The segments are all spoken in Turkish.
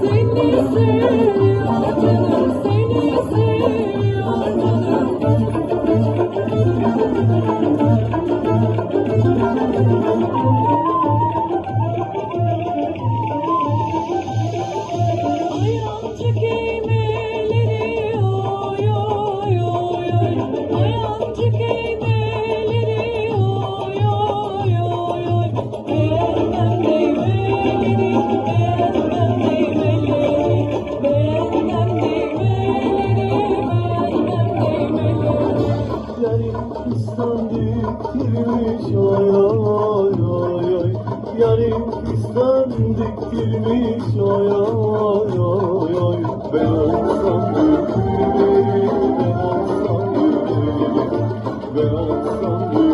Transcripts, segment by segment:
Seni seviyorum diktirmiş oy oy oy oy Yarim fistan diktirmiş oy oy oy oy Ben olsam gülüm ben olsam gülüm Ben olsam gülüm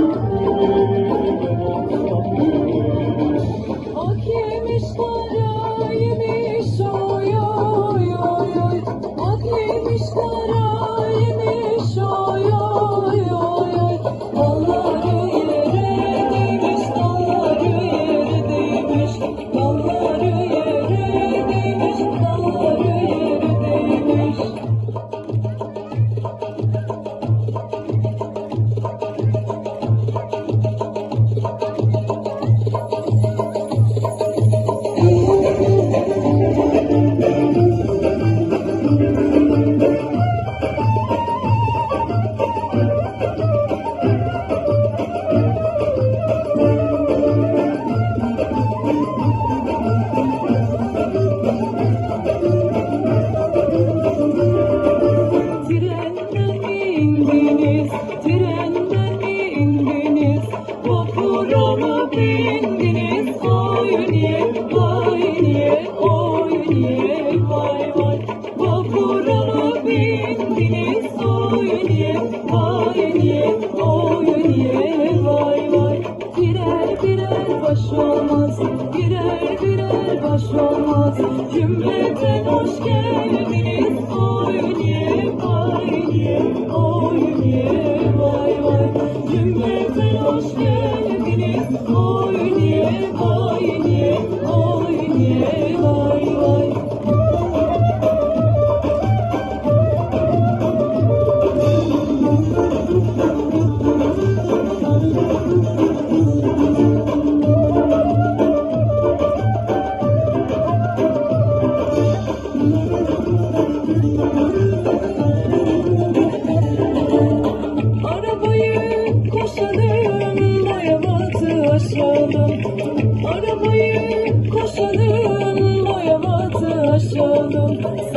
olmaz Birer birer baş olmaz. Cümleten hoş geldiniz Oy niye vay niye Oy niye vay vay. Cümleten hoş todo.